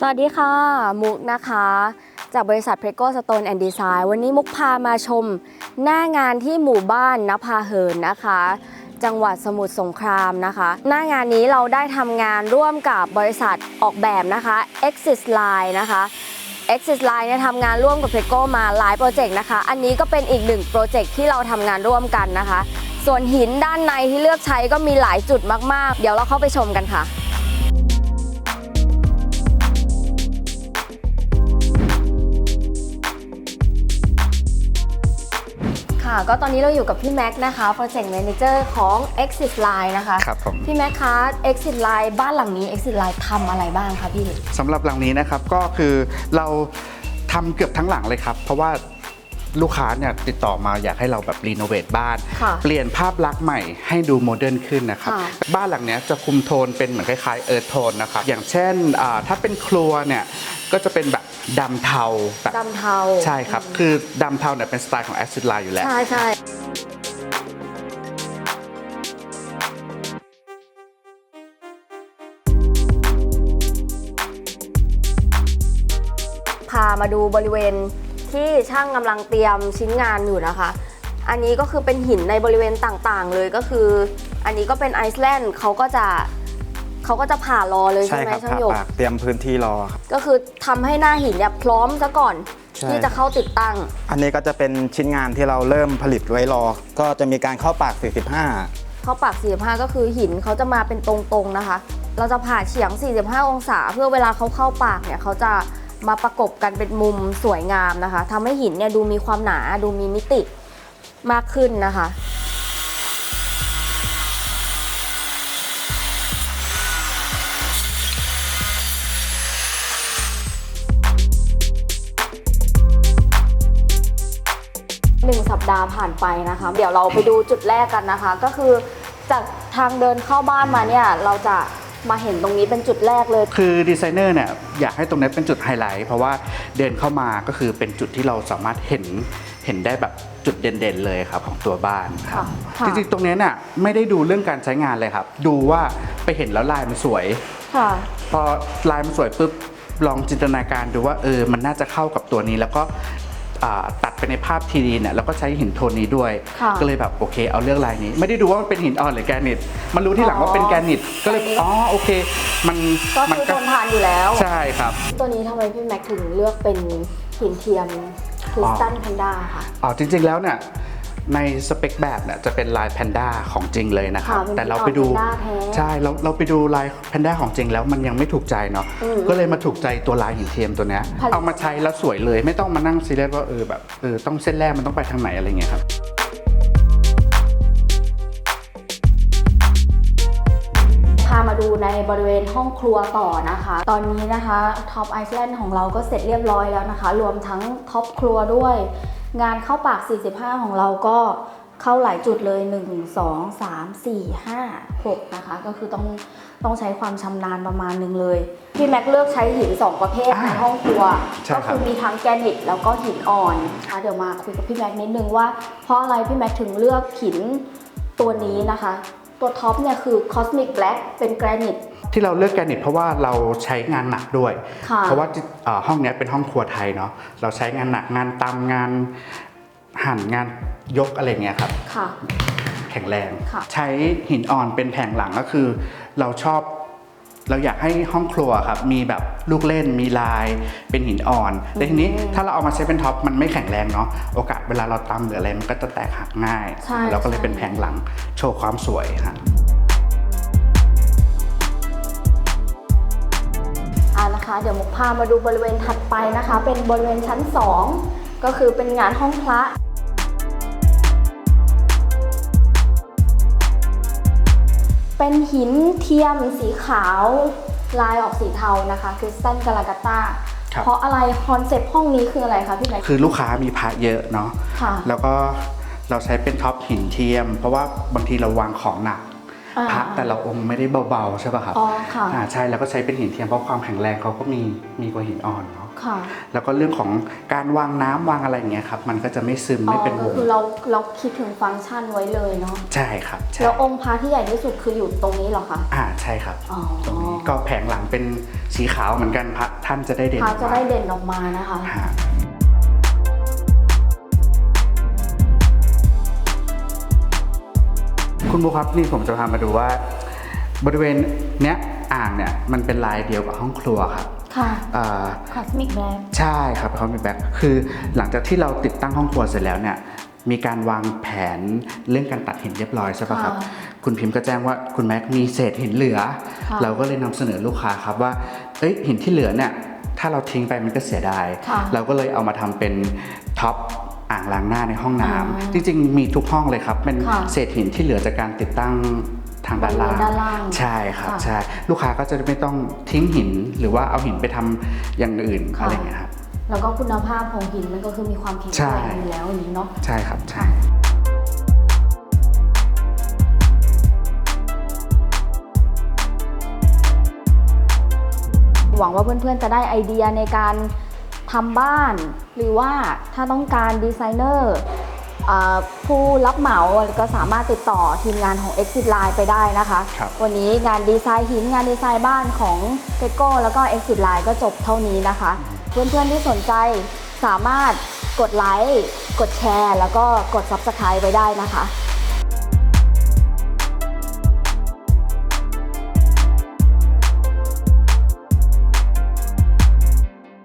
สวัสดีค่ะ มุกนะคะ จากบริษัท p r e g o Stone and Design วันนี้มุกพามาชมหน้างานที่หมู่บ้านนภาเหินนะคะ จังหวัดสมุทรสงครามนะคะ หน้างานนี้เราได้ทำงานร่วมกับบริษัทออกแบบนะคะ Exit Line นะคะ Exit Line เนี่ยทำงานร่วมกับ p r e g o มาหลายโปรเจกต์นะคะ อันนี้ก็เป็นอีกหนึ่งโปรเจกต์ที่เราทำงานร่วมกันนะคะ ส่วนหินด้านในที่เลือกใช้ก็มีหลายจุดมากๆ เดี๋ยวเราเข้าไปชมกันค่ะ ค่ะ ก็ตอนนี้เราอยู่กับพี่แม็กซ์นะคะ Project Manager ของ Exit Line นะคะครับผม พี่แม็กซ์คะ Exit Line บ้านหลังนี้ Exit Line ทำอะไรบ้างคะพี่ สำหรับหลังนี้นะครับก็คือเราทำเกือบทั้งหลังเลยครับ เพราะว่าลูกค้าเนี่ยติดต่อมาอยากให้เราแบบรีโนเวทบ้าน ค่ะเปลี่ยนภาพลักษณ์ใหม่ให้ดูโมเดิร์นขึ้นนะครับ ค่ะบ้านหลังเนี้ยจะคุมโทนเป็นเหมือนคล้ายๆเอิร์ธโทนนะครับ อย่างเช่นอ่าถ้าเป็นครัวเนี่ยก็จะเป็นแบบ ดำเทาแบบดำเทาใช่ครับ คือดำเทาเนี่ยเป็นสไตล์ของแอซิดไลน์อยู่แล้ว ใช่ใช่พามาดูบริเวณที่ช่างกำลังเตรียมชิ้นงานอยู่นะคะ อันนี้ก็คือเป็นหินในบริเวณต่างๆ เลยก็คือ อันนี้ก็เป็นไอซ์แลนด์เขาก็จะ เขาก็จะผ่ารอเลยใช่ใช่ไหมครับช่างผ่าหยกปากเตรียมพื้นที่รอครับ ก็คือทำให้หน้าหินเนี่ยพร้อมซะก่อนใช่ที่จะเข้าติดตั้ง อันนี้ก็จะเป็นชิ้นงานที่เราเริ่มผลิตไว้รอ ก็จะมีการเข้าปาก 45 เข้าปาก 45 ก็คือหินเขาจะมาเป็นตรงๆนะคะ เราจะผ่าเฉียง 45 องศา เพื่อเวลาเขาเข้าปากเนี่ยเขาจะมาประกบกันเป็นมุมสวยงามนะคะทำให้หินเนี่ยดูมีความหนาดูมีมิติมากขึ้นนะคะ หนึ่งสัปดาห์ผ่านไปนะคะ เดี๋ยวเราไปดูจุดแรกกันนะคะ ก็คือจากทางเดินเข้าบ้านมาเนี่ยเราจะมาเห็นตรงนี้เป็นจุดแรกเลย คือดีไซเนอร์เนี่ยอยากให้ตรงนี้เป็นจุดไฮไลท์เพราะว่าเดินเข้ามาก็คือเป็นจุดที่เราสามารถเห็นเห็นได้แบบจุดเด่นๆเลยครับของตัวบ้านครับค่ะจริงๆตรงเนี้ยเนี่ยไม่ได้ดูเรื่องการใช้งานเลยครับ ดูว่าไปเห็นแล้วลายมันสวยค่ะพอลายมันสวยปุ๊บลองจินตนาการดูว่าเออมันน่าจะเข้ากับตัวนี้ แล้วก็อ่า ตัดไปในภาพทีดีเนี่ยแล้วก็ใช้หินโทนนี้ด้วย ค่ะก็เลยแบบโอเคเอาเลือกลายนี้ ไม่ได้ดูว่ามันเป็นหินอ่อนหรือแกรนิตมันรู้ที่หลังว่าเป็นแกรนิตก็เลยอ๋อโอเค มันก็มัคือทนทานอยู่แล้ว ใช่ครับ ตัวนี้ทำไมพี่แม็กถึงเลือกเป็นหินเทียมคริสตัลแพนด้าค่ะ อ๋อจริงๆแล้วเนี่ย ในสเปคแบบเนี่ยจะเป็นลายแพนด้าของจริงเลยนะครับ ค่ะเป็นแต่เราไปดูแพนด้าแท้ใช่เราเราไปดูลายแพนด้าของจริงแล้วมันยังไม่ถูกใจเนาะ อืมก็เลยมาถูกใจตัวลายหินเทียมตัวเนี้ย ผลิต เอามาใช้แล้วสวยเลย ไม่ต้องมานั่งซีเรียสว่าเออแบบเออต้องเส้นแรกมันต้องไปทางไหนอะไรเงี้ยครับ พามาดูในบริเวณห้องครัวต่อนะคะ ตอนนี้นะคะท็อปไอซ์แลนด์ของเราก็เสร็จเรียบร้อยแล้วนะคะ รวมทั้งท็อปครัวด้วย งานเข้าปาก 45 ของเราก็เข้าหลายจุดเลย 1 2 3 4 5 6 นะคะ ก็คือต้องต้องใช้ความชำนาญประมาณหนึงเลย พี่แม็กเลือกใช้หิน 2 ประเภทอ่าในห้องครัว ใช่ก็ครับ คือมีทั้งแกรนิตแล้วก็หินอ่อนนะคะเดี๋ยวมาคุยกับพี่แม็กนิดนึงว่าเพราะอะไรพี่แม็กถึงเลือกหินตัวนี้นะคะ ตัวท็อปเนี่ยคือ Cosmic Black เป็นแกรนิต ที่เราเลือกแกรนิตเพราะว่าเราใช้งานหนักด้วย ค่ะเพราะว่าเอ่อห้องเนี้ยเป็นห้องครัวไทยเนาะเราใช้งานหนักงานตามงานหั่นงานยกอะไรเงี้ยครับ ค่ะ แข็งแรง ค่ะ ใช้หินอ่อนเป็นแผงหลังก็คือ เราชอบ เราอยากให้ห้องครัวครับมีแบบลูกเล่นมีลายเป็นหินอ่อนแต่ทีนี้ถ้าเราเอามาใช้เป็นท็อปมันไม่แข็งแรงเนาะโอกาสเวลาเราตำหรืออะไรมันก็จะแตกหักง่าย ใช่ เราก็เลยใช่เป็นแผงหลังโชว์ความสวยฮะอ่านะคะ เดี๋ยวมุกพามาดูบริเวณถัดไปนะคะ เป็นบริเวณชั้น 2 ก็คือเป็นงานห้องพระ เป็นหินเทียมสีขาวลายออกสีเทานะคะคริสตัลกาลากาตาครับ เพราะอะไรคอนเซปต์ห้องนี้คืออะไรคะพี่แม็กซ์คือลูกค้ามีพระเยอะเนาะ ค่ะ แล้วก็เราใช้เป็นท็อปหินเทียม เพราะว่าบางทีเราวางของหนักอ่า พระแต่ละองค์ไม่ได้เบาๆใช่ป่ะครับอ๋อค่ะอ่าใช่แล้วก็ใช้เป็นหินเทียมเพราะความแข็งแรงเขาก็มีมีกว่าหินอ่อนเนาะค่ะแล้วก็เรื่องของการวางน้ำวางอะไรอย่างเงี้ยครับมันก็จะไม่ซึมอ๋อไม่เป็นวก็งคือเราเราคิดถึงฟังก์ชันไว้เลยเนาะใช่ครับใช่แล้วองค์พระที่ใหญ่ที่สุดคืออยู่ตรงนี้เหรอคะอ่าใช่ครับ อ๋อตรงนี้ก็แผงหลังเป็นสีขาวเหมือนกันพระท่านจะได้เด่นพระจะได้กว่าเด่นออกมานะคะฮะ คุณบุ๊คครับนี่ผมจะพามาดูว่า บริเวณเนี้ยอ่างเนี่ยมันเป็นลายเดียวกับห้องครัวครับค่ะอ่า คอสมิกแบล็คใช่ครับเขามีแบ็คคือหลังจากที่เราติดตั้งห้องครัวเสร็จแล้วเนี่ย มีการวางแผนเรื่องการตัดหินเรียบร้อยใช่ปะครับค่ะคุณพิมพ์ก็แจ้งว่าคุณแม็กมีเศษหินเหลือค่ะเราก็เลยนำเสนอลูกค้าครับว่า เอ้ยหินที่เหลือเนี่ย ถ้าเราทิ้งไปมันก็เสียดาย ค่ะ เราก็เลยเอามาทำเป็นท็อป อ่างล้างหน้าในห้องน้ำอ่าจริงๆ มีทุกห้องเลยครับ เป็นค่ะเศษหินที่เหลือจากการติดตั้งทางด้านล่างบริเวณด้านล่างใช่ครับค่ะ ใช่ลูกค้าก็จะไม่ต้องทิ้งหินหรือว่าเอาหินไปทำอย่างอื่นค่ะอะไรอย่างเงี้ยครับ แล้วก็คุณภาพของหินมันก็คือมีความแข็งใช่ แรงอยู่แล้วอย่างนี้เนาะ ใช่ครับใช่ หวังว่าเพื่อนๆ จะได้ไอเดียในการ ทำบ้าน หรือว่าถ้าต้องการดีไซเนอร์อ่าผู้รับเหมาก็สามารถติดต่อทีมงานของ Exit Line ไปได้นะคะครับวันนี้งานดีไซน์หินงานดีไซน์บ้านของเ e โก้แล้วก็ Exit Line ก็จบเท่านี้นะคะ เพื่อนๆที่สนใจสามารถกดไลค์ กดแชร์ แล้วก็กด Subscribe ไปได้นะคะ